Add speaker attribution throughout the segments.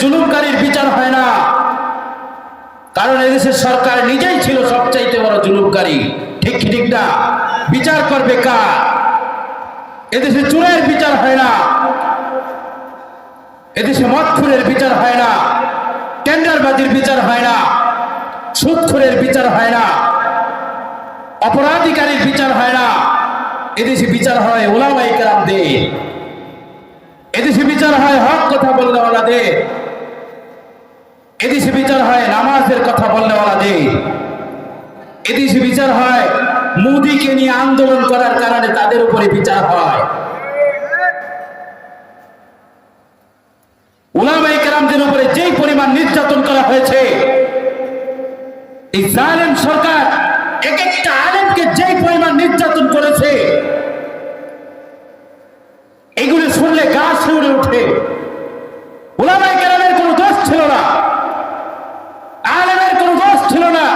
Speaker 1: জুলুমকারীর বিচার হয় না। কারণ এদেশের সরকার নিজেই ছিল সবচাইতে বড় জুলুমকারী। ঠিক ঠিক না? বিচার করবে কার? এদেশে চুরের বিচার হয় না। এদেশে মদখুরের বিচার হয় না। টেন্ডারবাজির বিচার হয় না। সুদখুরের বিচার হয় না। অপরাধিকারীর বিচার হয় না। এদেশে বিচার হয় ওলামাই কেরামদের। এদেশে বিচার হয় হক কথা বললেওয়ালাদের এদেশে বিচার হয়, নামাজের কথা বললেওয়ালাদের এদেশে বিচার হয়, মোদিকে নিয়ে আন্দোলন করার কারণে তাদের উপরে বিচার হয়। উলামাই কেরামদের উপরে যেই পরিমাণ নির্যাতন করা হয়েছে, এই জালেম সরকার এক একটা আলেমকে যেই পরিমাণ নির্যাতন করেছে এগুলি শুনলে গা শিউরে উঠে ওলামাই কেরামের কোনো দোষ ছিল না আলেমের কোনো দোষ ছিল না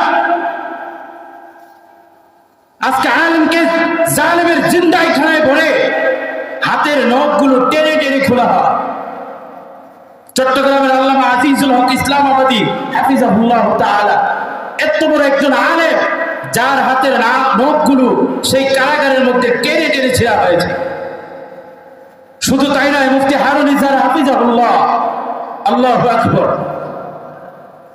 Speaker 1: আজকে আলেমকে জালেমের জিন্দাই খানায় ভরে হাতের নখগুলো টেনে টেনে খোলা হয় চট্টগ্রামের আল্লামা আজিজুল হক ইসলামাবাদী হাফিজাহুল্লাহ তাআলা। এত বড় একজন আলেম, যার হাতের নখগুলো সেই কারাগারের মধ্যে টেনে টেনে ছেঁড়া হয়েছে। শুধু তাই নয়, মুফতি হারুন ইজার হাফিজাহুল্লাহ, আল্লাহ আকবর।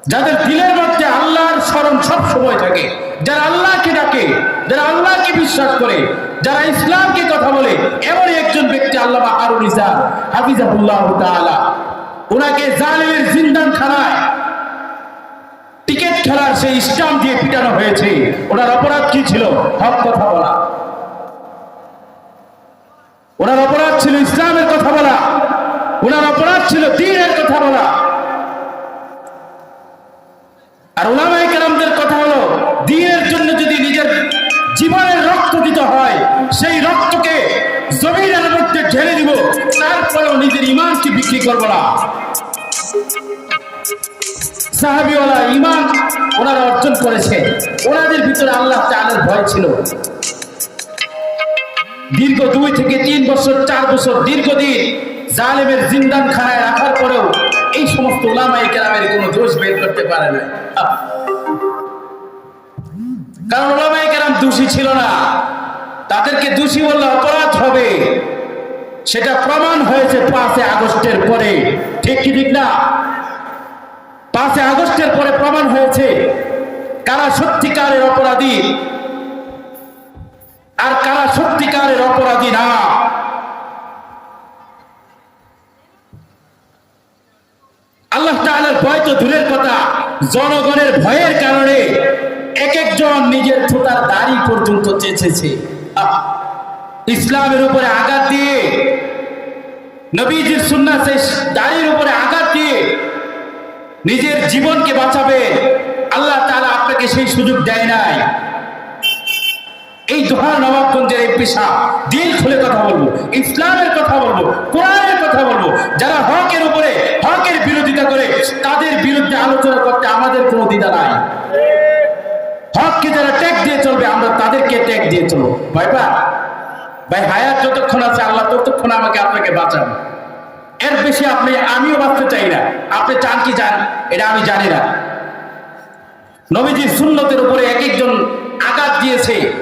Speaker 1: যাদের দিলের মধ্যে আল্লাহর স্মরণ সব সময় থাকে, যারা আল্লাহকে ডাকে, যারা আল্লাহকে বিশ্বাস করে, যারা ইসলামকে কথা বলে, এমনই একজন ব্যক্তি আল্লাহ হারুন ইজার হাফিজাহুল্লাহ তাআলা। ওনাকে জালেমের জিন্দান খানায় টিকিট খেলার সেই দিয়ে পিটানো হয়েছে। ওনার অপরাধ কি ছিল? হক কথা বলা। ওনার অপরাধ ছিল ইসলামের কথা বলা। ওনার অপরাধ ছিল দিনের কথা বলা। আর ওলামাই কেরামদের কথা হলো, দিনের জন্য যদি নিজের জীবনের রক্ত দিতে হয়, সেই রক্তকে জমিনের মধ্যে ঢেলে দিব, তারপরেও নিজের ইমানকে বিক্রি করব না। সাহাবিওয়ালা ইমান ওনারা অর্জন করেছে। ওনাদের ভিতরে আল্লাহ তাআলার ভয় ছিল। দীর্ঘ দুই থেকে তিন বছর, চার বছর দীর্ঘদিন জালেমের জিন্দান খানায় রাখার পরেও এই সমস্ত ওলামাই কেরামের কোনো দোষ বের করতে পারে না কারণ ওলামাই কেরাম দোষী ছিল না। তাদেরকে দোষী বললে অপরাধ হবে। সেটা প্রমাণ হয়েছে পাঁচে আগস্টের পরে। ঠিক কি ঠিক না? পাঁচে আগস্টের পরে প্রমাণ হয়েছে কারা সত্যিকারের অপরাধী আর কারা সত্যিকারের অপরাধী না। আল্লাহ ভয় তো দূরের কথা, জনগণের ভয়ের কারণে এক একজন নিজের ছোটার দাড়ি পর্যন্ত চেঁচেছে। ইসলামের উপরে আঘাত দিয়ে, নবীজির সুন্নাহ সেই দাড়ির উপরে আঘাত দিয়ে নিজের জীবনকে বাঁচাবে। আল্লাহ তারা আপনাকে সেই সুযোগ দেয় নাই। এই দোহা নবাবগঞ্জের এই পেশা, দিল খুলে কথা বলব, ইসলামের কথা বলব, কোরআনের কথা বলব, যারা হকের উপরে, হকের বিরোধিতা করে, তাদের বিরুদ্ধে আলোচনা করতে আমাদের কোনো দ্বিধা নাই। হককে যারা ট্যাগ দিয়ে চলবে, আমরা তাদেরকে ট্যাগ দিয়ে চলবো। ভাই ভাই, হায়াত যতক্ষণ আছে, আল্লাহ ততক্ষণ আমাকে আপনাকে বাঁচাবে। এর বেশি আপনি, আমিও বাঁচতে চাই না। আপনি চান কি চান এটা আমি জানি না। নবীজির সুন্নতের উপরে এক একজন আঘাত দিয়েছে।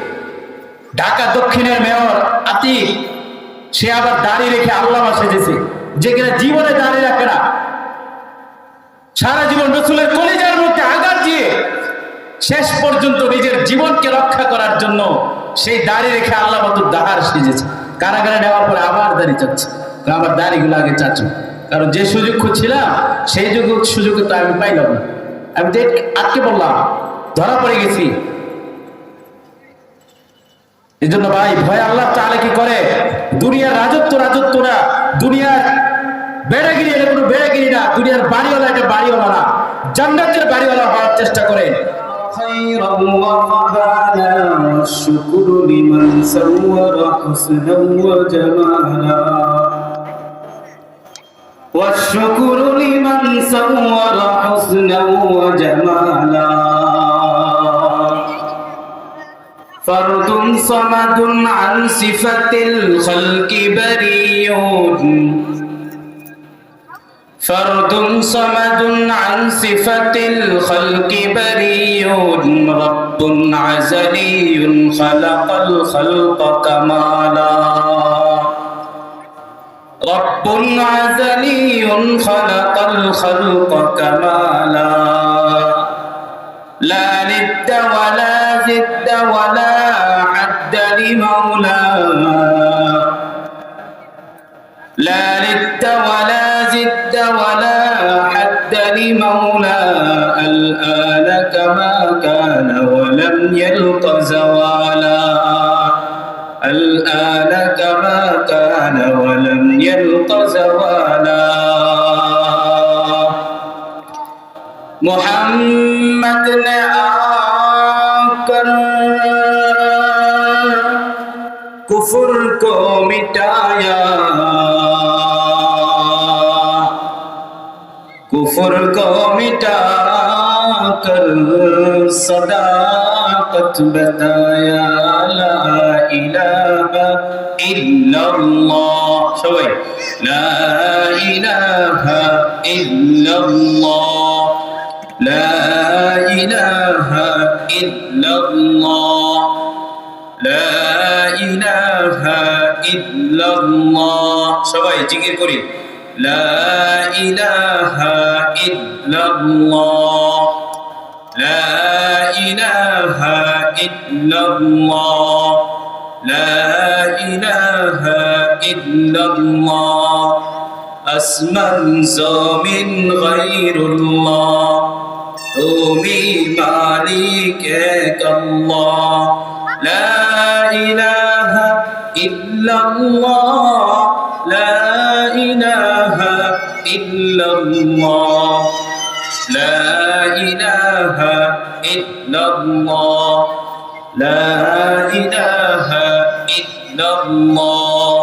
Speaker 1: ঢাকা দক্ষিণের মেয়র আতি সে আবার দাঁড়িয়ে রেখে আল্লামা সেজেছে। যে কিনা জীবনে দাঁড়িয়ে রাখে না। সারা জীবন রসুলের কলিজার মধ্যে আঘাত দিয়ে শেষ পর্যন্ত নিজের জীবনকে রক্ষা করার জন্য সেই দাড়ি রেখে আল্লাহ মতো দাহার সেজেছে। কারাগারে নেওয়ার পরে আবার দাড়ি চাচ্ছে আমার দাড়িগুলো আগে চাচ্ছ কারণ যে সুযোগ খুঁজছিলাম সেই যুগ সুযোগ তো আমি পাইলাম না আমি ডেট আটকে বললাম ধরা পড়ে গেছি এই জন্য ভাই ভয় আল্লাহ তাহলে কি করে দুনিয়ার রাজত্ব রাজত্ব না দুনিয়ার বেড়াগিরি এটা কোনো বেড়াগিরি না দুনিয়ার বাড়িওয়ালা এটা বাড়িওয়ালা না জান্নাতের বাড়িওয়ালা হওয়ার চেষ্টা করে
Speaker 2: خيرا وقبالا والشكر لمن سور حسنا وجمالا والشكر لمن سور حسنا وجمالا. فرد صمد عن صفة الخلق بريء. فرد صمد عن صفة الخلق بريء. رب عزلي خلق الخلق كمالا. رب عزلي خلق الخلق كمالا لا ند ولا زد ولا حد لمولاه صداقت بتایا لا الہ الا اللہ سوئی لا الہ الا اللہ لا الہ الا اللہ لا الہ الا اللہ سوئی ذکر کریں لا الہ الا اللہ إله إلا الله لا إله إلا الله أسمن زمن غير الله تومي مالك الله لا إله إلا الله لا إله إلا الله لا إله إلا الله لا إله إلا الله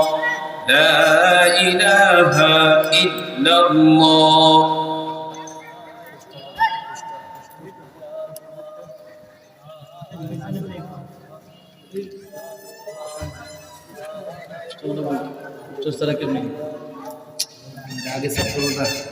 Speaker 2: لا إله إلا الله
Speaker 1: चौथा रखे नहीं आगे सब छोड़ता है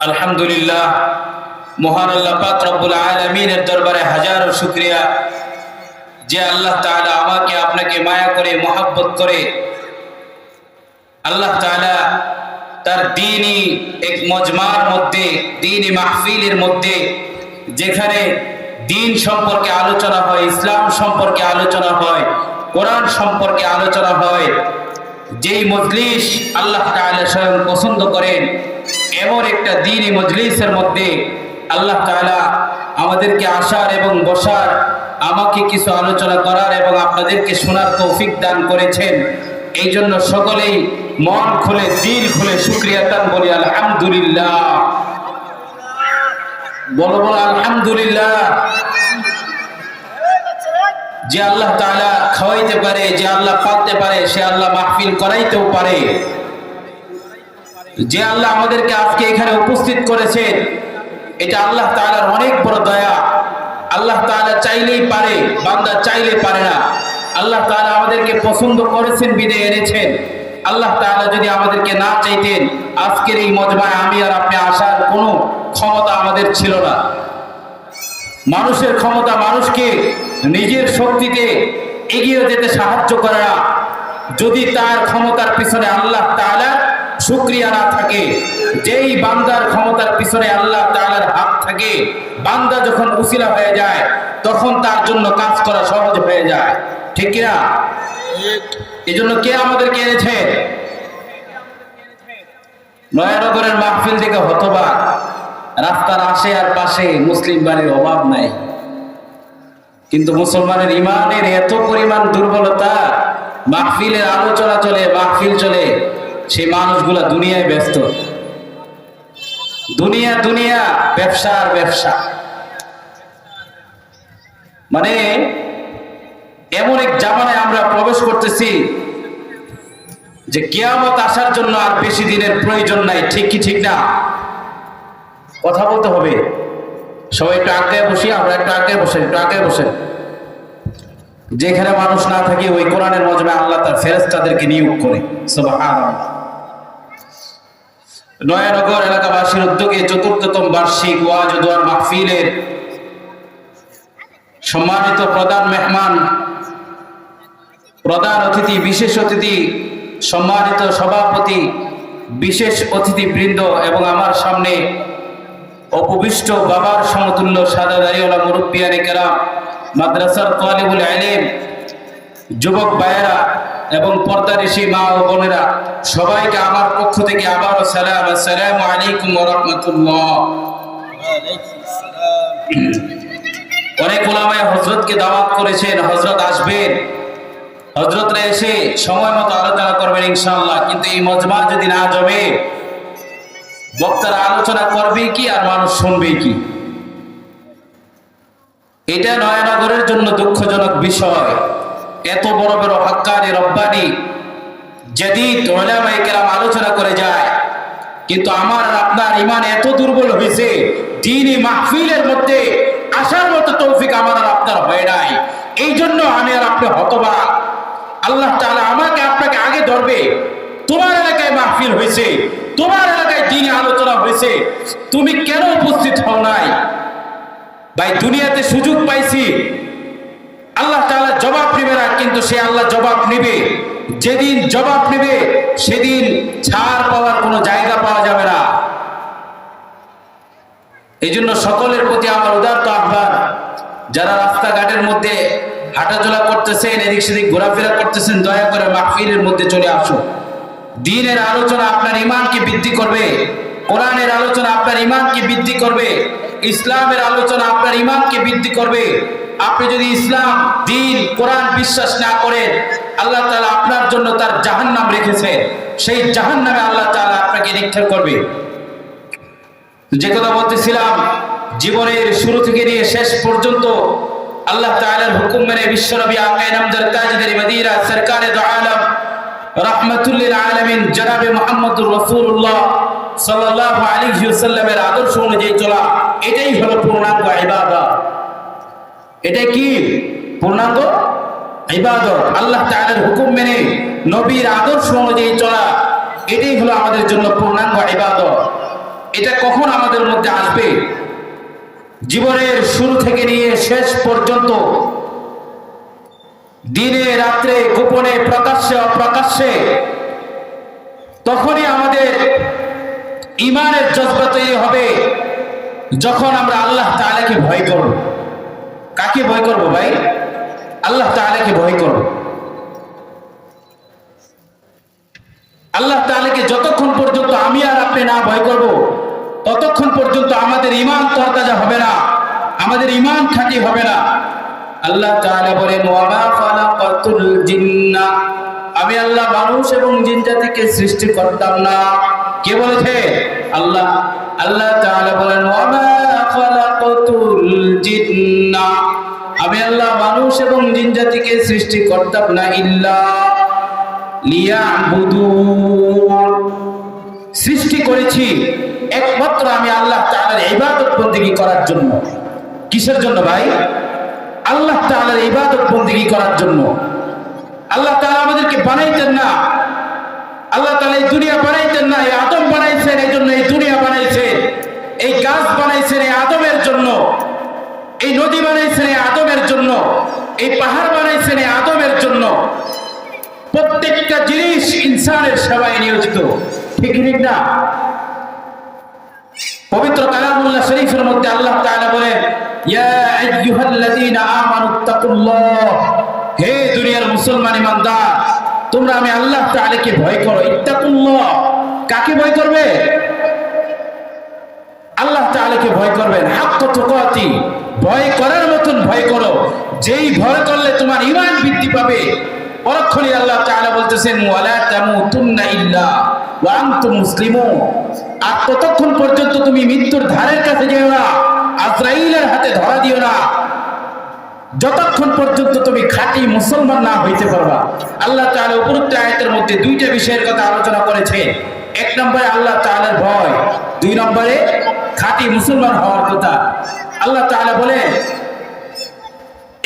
Speaker 2: আলহামদুলিল্লাহ, মহান আল্লাহ পাক রব্বুল আলামিনের দরবারে হাজারো শুকরিয়া। যে আল্লাহ তাআলা আমাকে, আপনাকে মায়া করে, মোহাব্বত করে, আল্লাহ তাআলা তার দিনই এক মজমার মধ্যে, দিনই মাহফিলের মধ্যে, যেখানে দিন সম্পর্কে আলোচনা হয়, ইসলাম সম্পর্কে আলোচনা হয়, কোরআন সম্পর্কে আলোচনা হয় যেই মজলিস আল্লাহ তাআলা স্বয়ং পছন্দ করেন, এমন একটা দিনই মজলিসের মধ্যে আল্লাহ তাআলা আমাদেরকে আসার এবং বসার, আমাকে কিছু আলোচনা করার এবং আপনাদেরকে শোনার তৌফিক দান করেছেন। এই জন্য সকলেই মন খুলে, দিল খুলে শুক্রিয়া দান বলি আলহামদুলিল্লাহ। বলো বলো, আলহামদুলিল্লাহ। যে আল্লাহ তাআলা খাওয়াইতে পারে, যে আল্লাহ পালতে পারে, সে আল্লাহ মাহফিল করাইতেও পারে। যে আল্লাহ আমাদেরকে আজকে এখানে উপস্থিত করেছেন, এটা আল্লাহ তাআলার অনেক বড় দয়া। আল্লাহ তাআলা চাইলেই পারে, বান্দা চাইলে পারে না। আল্লাহ তাআলা আমাদেরকে পছন্দ করেছেন বিদে এনেছেন। আল্লাহ তাআলা যদি আমাদেরকে না চাইতেন, আজকের এই মজমায় আমি আর আপনি আসার কোনো ক্ষমতা আমাদের ছিল না। মানুষের ক্ষমতা মানুষকে নিজের শক্তিতে এগিয়ে যেতে সাহায্য করে। যদি তার ক্ষমতার পিছনে আল্লাহ তাআলার শুক্রিয়া না থাকে, যেই বান্দার ক্ষমতার পিছনে আল্লাহ তাআলার হাত থাকে, বান্দা যখন উসিলা হয়ে যায়, তখন তার জন্য কাজ করা সহজ হয়ে যায়। ঠিক কিনা এই জন্য কে আমাদেরকে এনেছে? নয়ানগরের মাহফিল থেকে হতবাক। রাস্তার আশে আর পাশে মুসলিম বাড়ির অভাব নাই। কিন্তু মুসলমানের ইমানের এত পরিমাণ দুর্বলতা, মাহফিলের আলোচনা চলে, মাহফিল চলে, সেই মানুষগুলা দুনিয়ায় ব্যস্ত। দুনিয়া দুনিয়া, ব্যবসা আর ব্যবসা। মানে এমন এক জামানায় আমরা প্রবেশ করতেছি যে কেয়ামত আসার জন্য আর বেশি দিনের প্রয়োজন নাই, ঠিক কি ঠিক না? কথা বলতে হবে। সবাই আগে বসি, আমরা বসেন, একটু আগে বসেন যেখানে মানুষ না থাকে, ওই কোরআনের মজমে আল্লাহ তার ফেরেস্তাদেরকে নিয়োগ করে। নয়ানগর এলাকাবাসীর উদ্যোগে চতুর্থতম বার্ষিক ওয়াজ দোয়ার মাহফিলের সম্মানিত প্রধান মেহমান, প্রধান অতিথি, বিশেষ অতিথি, সম্মানিত সভাপতি, বিশেষ অতিথি বৃন্দ এবং আমার সামনে অপবিষ্ট বাবার সমতুল্য সাদা দাঁড়িয়েওয়ালা মুরব্বিয়ানে কেরাম, মাদ্রাসার তোয়ালিবুল আলেম যুবক ভাইয়েরা এবং পর্দারিসী মা ও বোনেরা, সবাইকে আমার পক্ষ থেকে আবারও সালাম। আসসালামু আলাইকুম রাহমাতুল্লাহ। অনেক ওলামায় হজরতকে দাওয়াত করেছেন হজরত আসবেন। হজরতরা এসে সময় মতো আলোচনা করবেন ইনশাআল্লাহ, কিন্তু এই মজমা যদি না জমে বক্তারা আলোচনা করবে কি আর মানুষ শুনবে কি? এটা নয়নগরের জন্য দুঃখজনক বিষয়। এত বড় বড় হক্কানি রব্বানি যেদিন ওলামায়ে আলোচনা করে যায়। কিন্তু আমার আপনার ইমান এত দুর্বল হয়েছে দিনই মাহফিলের মধ্যে আসার মতো তৌফিক আমার আর আপনার হয় নাই। এই জন্য আমি আর আপনি হতবাক। আল্লাহ তাআলা আমাকে আপনাকে আগে ধরবে। তোমার এলাকায় মাহফিল হয়েছে তোমার দিনে আলোচনা হয়েছে। তুমি কেন উপস্থিত হও নাই? ভাই, দুনিয়াতে সুযোগ পাইছি। আল্লাহ তাআলা জবাব নেবে না, কিন্তু সে আল্লাহ জবাব নেবে। যেদিন জবাব নেবে, সেদিন ছাড় পাওয়ার কোনো জায়গা পাওয়া যাবে না। এই জন্য সকলের প্রতি আমার উদারত আহ্বান, যারা রাস্তাঘাটের মধ্যে হাঁটাচলা করতেছেন, এদিক সেদিক ঘোরাফেরা করতেছেন, দয়া করে মাহফিলের মধ্যে চলে আসুন। দিনের আলোচনা আপনার ইমানকে বৃদ্ধি করবে, কোরআনের আলোচনা আপনার ইমানকে বৃদ্ধি করবে, ইসলামের আলোচনা আপনার ইমানকে বৃদ্ধি করবে। আপনি যদি ইসলাম, দিন, কোরআন বিশ্বাস না করেন, আল্লাহ তাআলা আপনার জন্য তার জাহান্নাম রেখেছে। সেই জাহান্নামে আল্লাহ তাআলা আপনাকে নিক্ষেপ করবে। যে কথা বলতেছিলাম, জীবনের শুরু থেকে নিয়ে শেষ পর্যন্ত আল্লাহ তাআলার হুকুম মেনে বিশ্বনবী আকায়ে নামদার তাজদারি মদিনা সরকারে দো আলম রাহমাতুল্লিল আলামিন জনাবে মুহাম্মদুর রাসূলুল্লাহ সাল্লাল্লাহু আলাইহি ওয়াসাল্লামের আদর্শ অনুযায়ী চলা, এটাই হলো পূর্ণাঙ্গ ইবাদত। এটা কি? পূর্ণাঙ্গ ইবাদত। আল্লাহ তাআলার হুকুম মেনে নবীর আদর্শ অনুযায়ী চলা, এটাই হলো আমাদের জন্য পূর্ণাঙ্গ ইবাদত। এটা কখন আমাদের মধ্যে আসবে? জীবনের শুরু থেকে নিয়ে শেষ পর্যন্ত দিনে, রাত্রে, গোপনে, প্রকাশ্যে, অপ্রকাশ্যে, তখনই আমাদের ইমানের জজবা তৈরি হবে, যখন আমরা আল্লাহ তাআলাকে ভয় করব। কাকে ভয় করব ভাই? আল্লাহ তাআলাকে ভয় করব। আল্লাহ তাআলাকে যতক্ষণ পর্যন্ত আমি আর আপনি না ভয় করব, ততক্ষণ পর্যন্ত আমাদের ইমান তরতাজা হবে না, আমাদের ইমান খাঁটি হবে না। আল্লাহ তাআলা বলেন, ওয়ামা খালাকাতুল জিন্না। আমি আল্লাহ মানুষ এবং জিন জাতিকে সৃষ্টি করতাম না। কে বলেছে? আল্লাহ আল্লাহ তাআলা বলেন, ওয়ামা খালাকাতুল জিন্না। আমি আল্লাহ মানুষ এবং জিন জাতিকে সৃষ্টি করতাম না ইল্লা লিয়াবুদুন সৃষ্টি করেছি একমাত্র আমি আল্লাহ তাআলার ইবাদত বন্দেগী করার জন্য। কিসের জন্য ভাই? আল্লাহ তাআলার ইবাদত বন্দেগী করার জন্য। আল্লাহ তাআলা আমাদেরকে বানাইতেন না। আল্লাহ তাআলা এই দুনিয়া বানাইতেন না, এই আদম বানাইছেন, এই জন্য এই দুনিয়া বানাইছেন এই গাছ বানাইছেন, এই আদমের জন্য। এই নদী বানাইছেন, এই আদমের জন্য। এই পাহাড় বানাইছেন, এই আদমের জন্য। প্রত্যেকটা জিনিস ইনসানের সেবায় নিয়োজিত। ঠিক ঠিক না? পবিত্র কালামুল্লাহ শরীফের মধ্যে আল্লাহ তাআলা বলেন ইয়া হে দুনিয়ার মুসলমান ইমানদার, তোমরা আমি আল্লাহ তাআলাকে ভয় করো, ইত্তাকুল্লাহ। কাকে ভয় করবে? আল্লাহ তাআলাকে ভয় করবেন। হাক্ক ভয় করার মতন ভয় করো। যেই ভয় করলে তোমার ইমান বৃদ্ধি পাবে। পরক্ষণে আল্লাহ তাআলা বলতেছেন, ওয়ালা তামুতুন্না ইল্লা ওয়া আনতুম মুসলিমুন। আর ততক্ষণ পর্যন্ত তুমি মৃত্যুর ধারের কাছে যেও না। আজরাইলের হাতে ধরা দিও না। যতক্ষণ পর্যন্ত তুমি খাঁটি মুসলমান না হইতে পারবা। আল্লাহ তাআলা উপরোক্ত আয়াতের মধ্যে দুইটা বিষয়ের কথা আলোচনা করেছে। এক নম্বরে আল্লাহ তাআলার ভয়, দুই নম্বরে খাঁটি মুসলমান হওয়ার কথা। আল্লাহ তাআলা বলেন,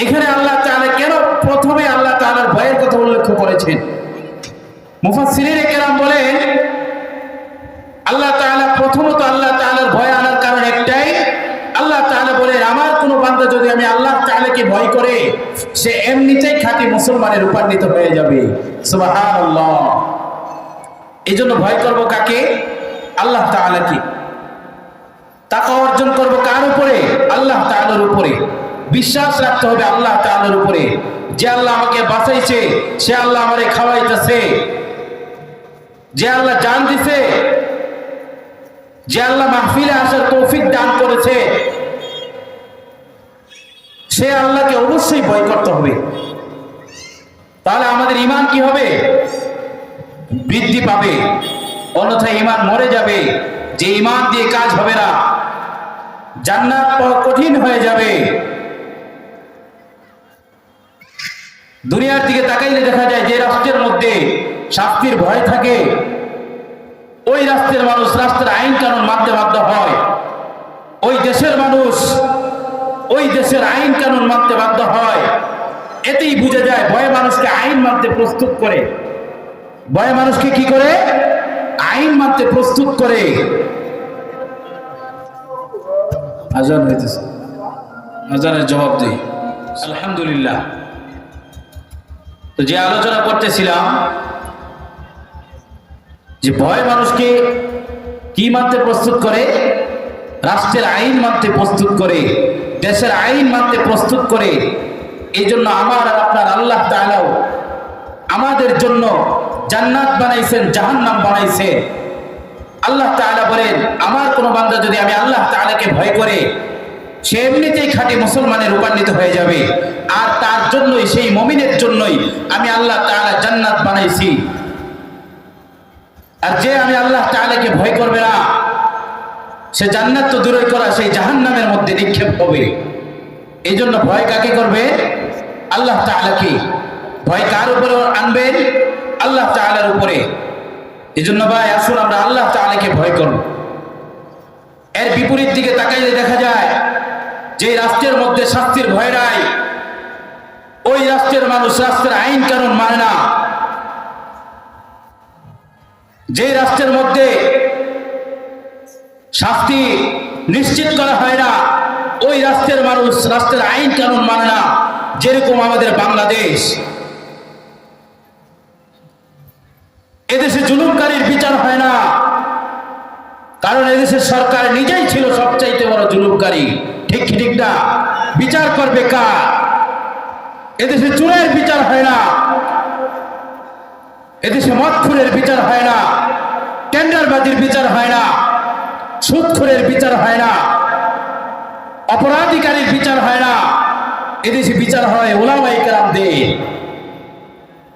Speaker 2: এখানে আল্লাহ তাআলা কেন প্রথমে আল্লাহ তাআলার ভয়ের কথা উল্লেখ করেছেন? মুফাসসিরিন কেরাম বলেন, আল্লাহ তাআলা প্রথমত আল্লাহ তাআলার ভয় আনার কারণ একটাই আল্লাহ তাআলা বলেন আমার বান্দা যদি আমি আল্লাহ তাআলাকে ভয় করে, সে এমনিতেই খাঁটি মুসলমানে রূপান্তরিত হয়ে যাবে। এই জন্য ভয় করব কাকে? আল্লাহ তাআলাকে। টাকা অর্জন করব কার উপরে? আল্লাহ তাআলার উপরে। বিশ্বাস রাখতে হবে আল্লাহ তাআলার উপরে। যে আল্লাহ আমাকে বাঁচাইছে, সে আল্লাহ আমারে খাওয়াইতেছে। যে আল্লাহ জান দিছে, যে আল্লাহ মাহফিলে আসার তৌফিক দান করেছে সে আল্লাহকে অবশ্যই ভয় করতে হবে। তাহলে আমাদের ইমান কি হবে? বৃদ্ধি পাবে। অন্যথায় ইমান মরে যাবে। যে ইমান দিয়ে কাজ হবে না, জান্নাত পাওয়া কঠিন হয়ে যাবে। দুনিয়ার দিকে তাকাইলে দেখা যায় যে রাষ্ট্রের মধ্যে শাস্তির ভয় থাকে। ওই রাষ্ট্রের মানুষ রাষ্ট্রের আইন কানুন মানতে বাধ্য হয়। ওই দেশের মানুষ ওই দেশের আইন কানুন মানতে বাধ্য হয়। এতেই বোঝা যায় ভয় মানুষকে আইন মানতে প্রস্তুত করে। ভয় মানুষকে কি করে? আইন মানতে প্রস্তুত করে। আজান হইতেছে। আজানের জবাব দিই। আলহামদুলিল্লাহ। তো যে আলোচনা করতেছিলাম, যে ভয় মানুষকে কি মানতে প্রস্তুত করে? রাষ্ট্রের আইন মানতে প্রস্তুত করে। দেশের আইন মানতে প্রস্তুত করে এই জন্য আমার আর আপনার আল্লাহ তাআলাও আমাদের জন্য জান্নাত বানাইছেন, জাহান্নাম বানাইছে আল্লাহ তাআলা বলেন, আমার কোনো বান্দা যদি আমি আল্লাহ তাআলাকে ভয় করে, সে এমনিতেই খাঁটি মুসলমানে রূপান্বিত হয়ে যাবে। আর তার জন্যই, সেই মমিনের জন্যই আমি আল্লাহ তাআলা জান্নাত বানাইছি। আর যে আমি আল্লাহ তাআলাকে ভয় করবে না সে জান্নাত তো দূরে করা সেই জাহান্নামের মধ্যে নিক্ষেপ হবে। এই জন্য ভয় কাকে করবে? আল্লাহ তাআলাকে ভয় কার উপরে আনবেন? আল্লাহ তাআলার উপরে। এই জন্য ভাই, আসুন আমরা আল্লাহ তাআলাকে ভয় করব। এর বিপরীত দিকে তাকাইলে দেখা যায়, যে রাষ্ট্রের মধ্যে শাস্তির ভয় নাই, ওই রাষ্ট্রের মানুষ রাষ্ট্রের আইন কানুন মানে না। যে রাষ্ট্রের মধ্যে শাস্তি নিশ্চিত করা হয় না। ওই রাষ্ট্রের মানুষ, রাষ্ট্রের আইন কানুন মানে না, যেরকম আমাদের বাংলাদেশ। এদেশে জুলুমকারীর বিচার হয় না। কারণ এদেশের সরকার নিজেই ছিল সবচাইতে বড় জুলুমকারী। ঠিক ঠিক না? বিচার করবে কার? এদেশে চুরের বিচার হয় না। এদেশে মদখুরের বিচার হয় না। টেন্ডারবাজির বিচার হয় না। সুদখুরের বিচার হয় না। অপরাধিকারীর বিচার হয় না। এদেশে বিচার হয় ওলামাই কেরামদের।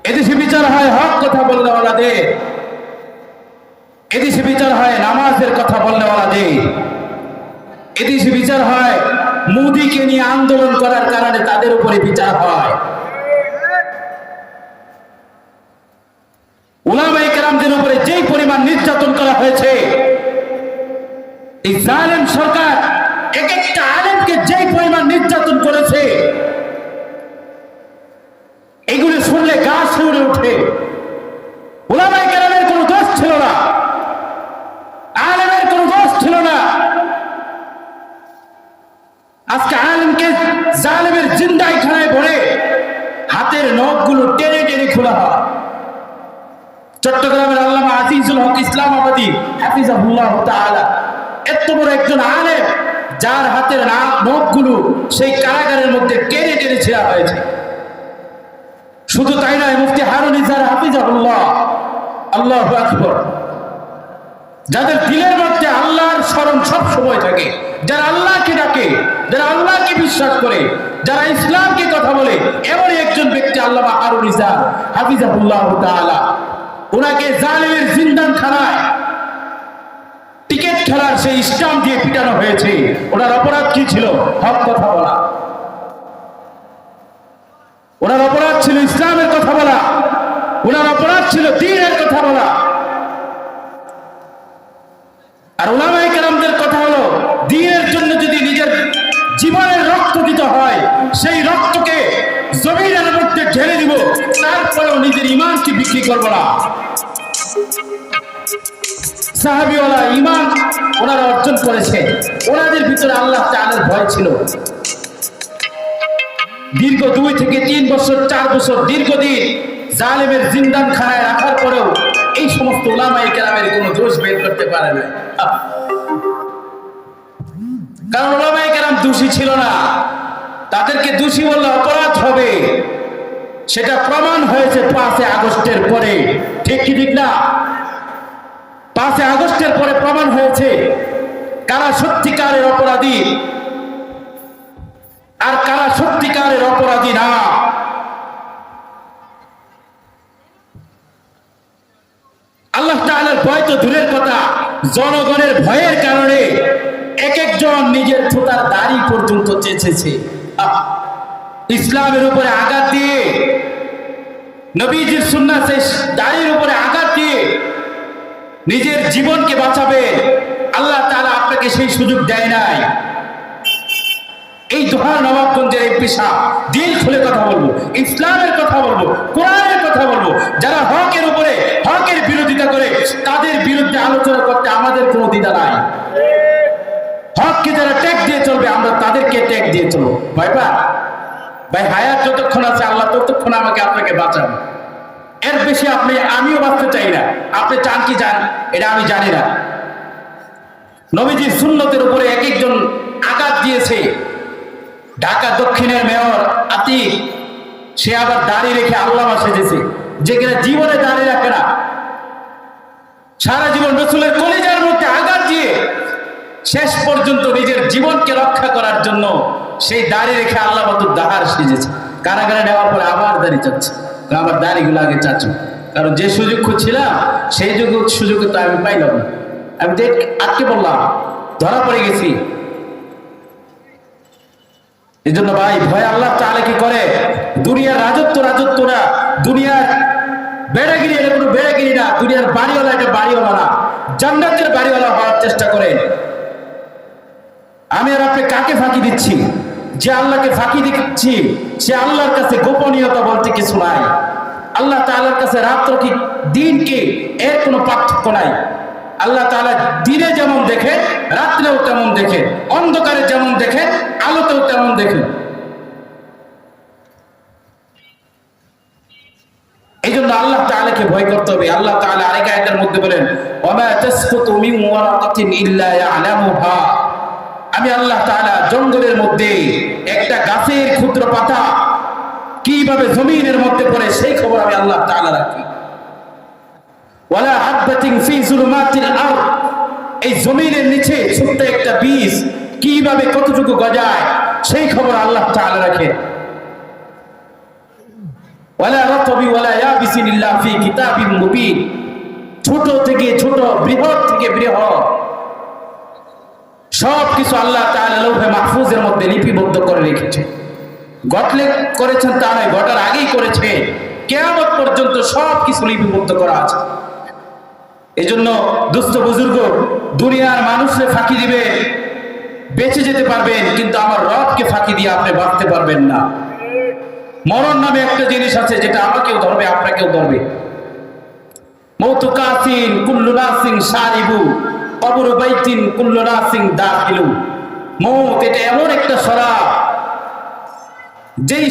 Speaker 2: এদেশে বিচার হয় হক কথা বলনেওয়ালাদের। এদেশে বিচার হয় নামাজের কথা বলনেওয়ালাদের। এদেশে বিচার হয় মোদিকে নিয়ে আন্দোলন করার কারণে তাদের উপরে বিচার হয় উলামাই কেরামদের উপরে যেই পরিমাণ নির্যাতন করা হয়েছে এই জালেম সরকার এক একটা আলেমকে যেই পরিমাণ নির্যাতন করেছে, এগুলো শুনলে গা শিউরে উঠে উলামাই কেরামের কোনো দোষ ছিল না। আলেমের কোনো দোষ ছিল না। আজকে আলেমকে জালেমের জিন্দাই খানায় ভরে হাতের নখগুলো টেনে টেনে খোলা হয়। চট্টগ্রামের আল্লামা আজিজুল হক ইসলামাবাদী হাফিজাহুল্লাহ তাআলা এত বড় একজন আলেম, যার হাতের নখগুলো সেই কারাগারের মধ্যে টেনে টেনে ছেঁড়া হয়েছে। শুধু তাই নয়, মুফতি হারুন ইজার হাফিজাহুল্লাহ, আল্লাহু আকবার। যাদের দিলের মধ্যে আল্লাহর স্মরণ সব সময় থাকে,
Speaker 1: যারা আল্লাহকে ডাকে, যারা আল্লাহকে বিশ্বাস করে, যারা ইসলামকে কথা বলে, এমনই একজন ব্যক্তি আল্লামা হারুন ইসলাম হাফিজাহুল্লাহ তাআলা। ওনাকে জালেমের জিন্দান খানায় টিকিট খেলার সেই ইসলাম দিয়ে পিটানো হয়েছে। ওনার অপরাধ কি ছিল? হক কথা বলা। ওনার অপরাধ ছিল ইসলামের কথা বলা। ওনার অপরাধ ছিল দিনের কথা বলা। আর ওলামাই কেরামদের কথা হলো, দিনের জন্য যদি নিজের জীবনের রক্ত দিতে হয়, সেই রক্তকে জমিনের মধ্যে ঢেলে দিব, তারপরেও নিজের ইমানকে বিক্রি করব না। সাহাবিওয়ালা ইমান ওনারা অর্জন করেছে। ওনাদের ভিতরে আল্লাহ তাআলার ভয় ছিল। দীর্ঘ দুই থেকে তিন বছর, চার বছর দীর্ঘদিন জালেমের জিন্দান খানায় রাখার পরেও এই সমস্ত ওলামাই কেরামের কোনো দোষ বের করতে পারে না কারণ ওলামাই কেরাম দোষী ছিল না। তাদেরকে দোষী বললে অপরাধ হবে। সেটা প্রমাণ হয়েছে পাঁচে আগস্টের পরে। ঠিক কি ঠিক না? পাঁচে আগস্টের পরে প্রমাণ হয়েছে কারা সত্যিকারের অপরাধী আর কারা সত্যিকারের অপরাধী না। আল্লাহ তাআলার ভয় তো দূরের কথা, জনগণের ভয়ের কারণে এক একজন নিজের ছোটার দাড়ি পর্যন্ত চেঁচেছে। ইসলামের উপরে আঘাত দিয়ে, নবীজির সুন্নাহ সেই দাড়ির উপরে আঘাত দিয়ে নিজের জীবনকে বাঁচাবে। আল্লাহ তারা আপনাকে সেই সুযোগ দেয় নাই। এই দোহার নবাবগঞ্জের এই পেশা, দিল খুলে কথা বলব, ইসলামের কথা বলব, কোরআনের কথা বলব। যারা হকের উপরে, হকের বিরোধিতা করে, তাদের বিরুদ্ধে আলোচনা করতে আমাদের কোনো দ্বিধা নাই। হককে যারা ট্যাগ দিয়ে চলবে, আমরা তাদেরকে ট্যাগ দিয়ে চলবো। ভাই ভাই, হায়াত যতক্ষণ আছে, আল্লাহ ততক্ষণ আমাকে আপনাকে বাঁচাবে। এর বেশি আপনি, আমিও বাঁচতে চাই না। আপনি চান কি চান এটা আমি জানি না। নবীজির সুন্নতের উপরে এক একজন আঘাত দিয়েছে। ঢাকা দক্ষিণের মেয়র আতিক, সে আবার দাঁড়িয়ে রেখে আল্লামা সেজেছে। যে কিনা জীবনে দাঁড়িয়ে রাখে না। সারা জীবন রসুলের কলিজার মধ্যে আঘাত দিয়ে শেষ পর্যন্ত নিজের জীবনকে রক্ষা করার জন্য সেই দাড়ি রেখে আল্লাহ দাহার সেজেছে। কারাগারে নেওয়ার পরে আবার দাঁড়িয়ে চাচ্ছে আবার দাড়িগুলো আগে চাচ্ছ কারণ যে সুযোগ খুঁজছিলাম, সেই সুযোগ সুযোগ তো আমি পাইলাম না। আমি দেখ আটকে বললাম? ধরা পড়ে গেছি। এই জন্য ভাই, ভয় আল্লাহ তাহলে কি করে? দুনিয়ার রাজত্ব রাজত্ব না। দুনিয়ার বেড়াগিরি এটা কোনো বেড়াগিরি না। দুনিয়ার বাড়িওয়ালা এটা বাড়িওয়ালা। না জান্নাতের বাড়িওয়ালা হওয়ার চেষ্টা করে। আমি আর আপনি কাকে ফাঁকি দিচ্ছি? যে আল্লাহকে ফাঁকি দিচ্ছি, সে আল্লাহর কাছে গোপনীয়তা বলতে কিছু নাই। আল্লাহ তাআলার কাছে রাত্র কি, দিন কি, এর কোনো পার্থক্য নাই। আল্লাহ তাআলা দিনে যেমন দেখেন রাত্রেও তেমন দেখে, অন্ধকারে যেমন দেখে, আলোতেও তেমন দেখেন এই জন্য আল্লাহ তাআলাকে ভয় করতে হবে। আল্লাহ তাআলা আরেক মধ্যে বলেন তাসকুতু ওয়ারাকাতিন ইল্লা ইয়ালামুহা। আমি আল্লাহ তাআলা জঙ্গলের মধ্যে একটা গাছের ক্ষুদ্র পাতা কীভাবে জমিনের মধ্যে পড়ে সেই খবর আমি আল্লাহ তাআলা রাখি। ওয়ালা ফি আরদ। এই নিচে একটা বীজ কীভাবে কতটুকু গজায় সেই খবর আল্লাহ তাআলা রাখে ওয়ালা রাতবি ওয়ালা ইয়াবিসিন ইল্লা ফি কিতাবিন মুবিন। ছোট থেকে ছোট বৃহৎ থেকে বৃহৎ। সব কিছু আল্লাহ লৌহে মাহফুজের মধ্যে লিপিবদ্ধ করে রেখেছে। গটলে করেছেন তা নয়, ঘটার আগেই করেছে। কেয়ামত পর্যন্ত সব কিছু লিপিবদ্ধ করা আছে। এজন্য দুস্থ বুজুর্গ, দুনিয়ার মানুষকে ফাঁকি দিবে, বেঁচে যেতে পারবেন, কিন্তু আমার রবকে ফাঁকি দিয়ে আপনি বাঁচতে পারবেন না। মরণ নামে একটা জিনিস আছে, যেটা আমাকেও ধরবে, আপনাকেও ধরবে। মৌতু কাসিন, কুল্লু নাসিং সারিবু। কবর বাইতিন কুল্লু নাসিং দাখিলু। মৌত এটা এমন একটা যেই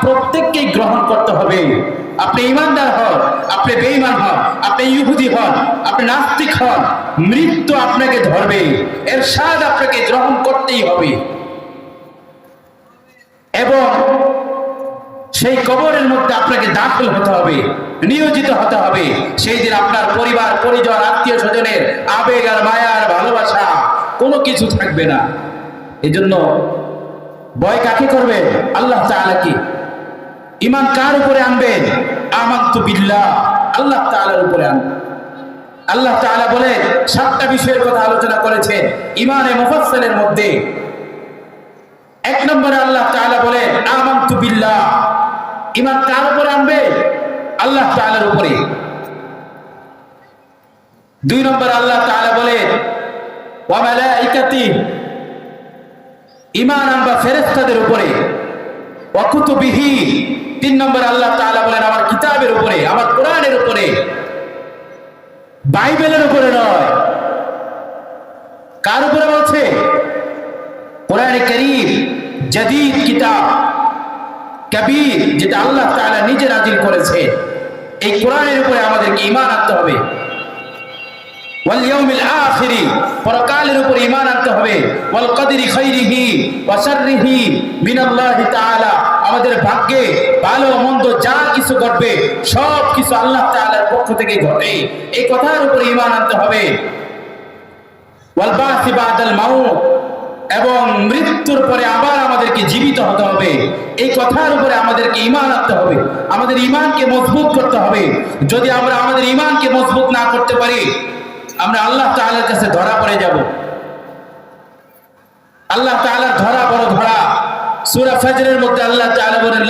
Speaker 1: প্রত্যেককেই গ্রহণ করতে হবে। আপনি ইমানদার হন, আপনি হন, আপনি ইহুদি হন, আপনি নাস্তিক হন, মৃত্যু আপনাকে ধরবে, এর স্বাদ আপনাকে গ্রহণ করতেই হবে। এবং
Speaker 2: সেই কবরের মধ্যে আপনাকে দাখিল হতে হবে, নিয়োজিত হতে হবে। সেই দিন আপনার পরিবার, পরিজন, আত্মীয় স্বজনের আবেগ আর মায়া আর ভালোবাসা কোনো কিছু থাকবে না। এজন্য জন্য ভয় কাকে করবেন আল্লাহ তাআলাকে ইমান কার উপরে আনবেন আমান্তু বিল্লাহ, আল্লাহ তাআলার উপরে আনবেন আল্লাহ তাআলা বলে, সাতটা বিষয়ের কথা আলোচনা করেছেন ইমানে মুফাসসালের মধ্যে। এক নম্বরে আল্লাহ তাআলা বলে, আমান্তু বিল্লাহ ইমান কার উপরে আনবে? আল্লাহ তাআলার উপরে। দুই নম্বর আল্লাহ তাআলা বলে ইমান আনবা ফেরেশতাদের উপরে। ওয়া কুতুবিহি, তিন নম্বর আল্লাহ তাআলা বলেন, আমার কিতাবের উপরে, আমার কোরআনের উপরে। বাইবেলের উপরে নয়। কার উপরে বলছে? কোরআনে করিম, জদীদ কিতাব। কবির, যেটা আল্লাহ তাআলা নিজে নাজিল করেছে, এই কোরআনের উপরে আমাদেরকে ঈমান আনতে হবে। ওয়াল ইয়াউমিল আখিরি, পরকালের ঈমান আনতে হবে। ওয়াল কদরি খাইরিহি ওয়া শাররিহি মিনাল্লাহি তাআলা, আমাদের ভাগ্যে ভালো মন্দ যা কিছু ঘটবে, সব কিছু আল্লাহ তাআলার পক্ষ থেকে ঘটে। এই কথার উপর ঈমান আনতে হবে। ওয়াল বাসি বাদাল মাউত এবং মৃত্যুর পরে আবার আমাদেরকে জীবিত হতে হবে। এই কথার উপরে আমাদেরকে ঈমান আনতে হবে। আমাদের ইমানকে মজবুত করতে হবে। যদি আমরা আমাদের ইমানকে মজবুত না করতে পারি, আমরা আল্লাহ তাআলার কাছে ধরা পড়ে যাব। আল্লাহ তাআলার ধরা বড় ধরা। সূরা ফজরের মধ্যে আল্লাহ তাআলা বলেন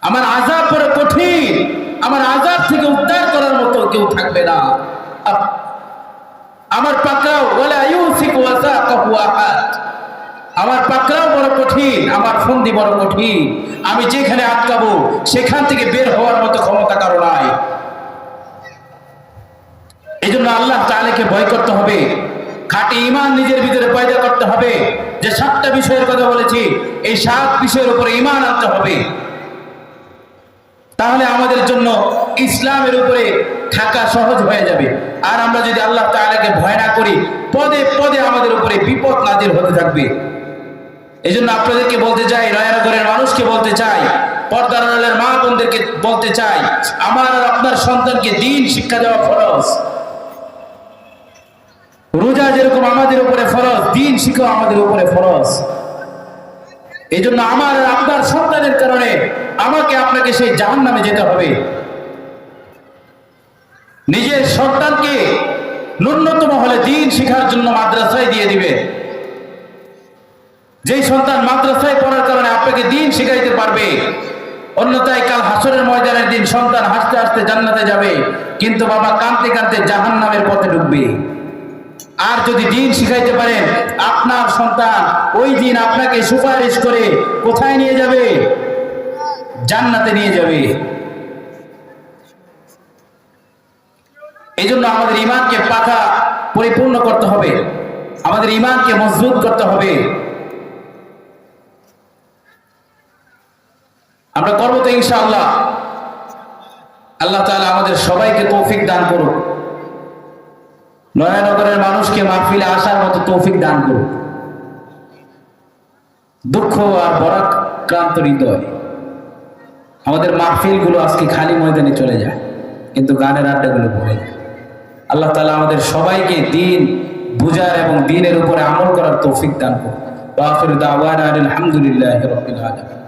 Speaker 2: আমার আযাব বড় কঠিন। আমার আযাব থেকে উদ্ধার করার মতো কেউ থাকবে না। আমার পাকড়াও, ওয়ালা ইউসিকু ওয়াসাকাহু আহাদ। আমার পাকড়াও বড় কঠিন, আমার ফন্দি বড় কঠিন। আমি যেখানে আটকাবো, সেখান থেকে বের হওয়ার মতো ক্ষমতা কারও নাই। এই জন্য আল্লাহ তাআলাকে ভয় করতে হবে। খাঁটি ইমান নিজের ভিতরে পয়দা করতে হবে। যে সাতটা বিষয়ের কথা বলেছি, এই সাত বিষয়ের উপরে ইমান আনতে হবে। তাহলে আমাদের জন্য ইসলামের উপরে থাকা সহজ হয়ে যাবে। আর আমরা যদি আল্লাহ তাআলাকে ভয় না করি, পদে পদে আমাদের উপরে বিপদ নাজির হতে থাকবে। এই জন্য আপনাদেরকে বলতে চাই নয়নগরের মানুষকে বলতে চাই, পর্দার মা বোনদেরকে বলতে চাই, আমার আর আপনার সন্তানকে দিন শিক্ষা দেওয়া ফরজ। রোজা যেরকম আমাদের উপরে ফরজ, দিন শিক্ষা আমাদের উপরে ফরজ। এই জন্য আমার আর আপনার সন্তানের কারণে আমাকে আপনাকে সেই জাহান নামে যেতে হবে। নিজের সন্তানকে ন্যূনতম হলে দিন শিখার জন্য মাদ্রাসায় দিয়ে দিবে। যেই সন্তান মাদ্রাসায় পড়ার কারণে আপনাকে দিন শিখাইতে পারবে, অন্যথায় কাল হাসরের ময়দানের দিন সন্তান হাসতে হাসতে জান্নাতে যাবে, কিন্তু বাবা কাঁদতে কাঁদতে জাহান নামের পথে ঢুকবে। আর যদি দিন শিখাইতে পারেন, আপনার সন্তান ওই দিন আপনাকে সুপারিশ করে কোথায় নিয়ে যাবে? জান্নাতে নিয়ে যাবে। এই জন্য আমাদের ইমানকে পাকা পরিপূর্ণ করতে হবে। আমাদের ইমানকে মজবুত করতে হবে। আমরা করব তো ইনশাআল্লাহ। আল্লাহ তাআলা আমাদের সবাইকে তৌফিক দান করুক। নয়ানগরের মানুষকে মাহফিলে আসার মতো তৌফিক দান করুক। দুঃখ আর বরাক্রান্ত হৃদয়। আমাদের মাহফিলগুলো আজকে খালি ময়দানে চলে যায়, কিন্তু গানের আড্ডাগুলো পড়ে যায়। আল্লাহ তালা আমাদের সবাইকে দিন বুঝার এবং দিনের উপরে আমল করার তৌফিক দান করুন। আলহামদুলিল্লাহ আলামিন।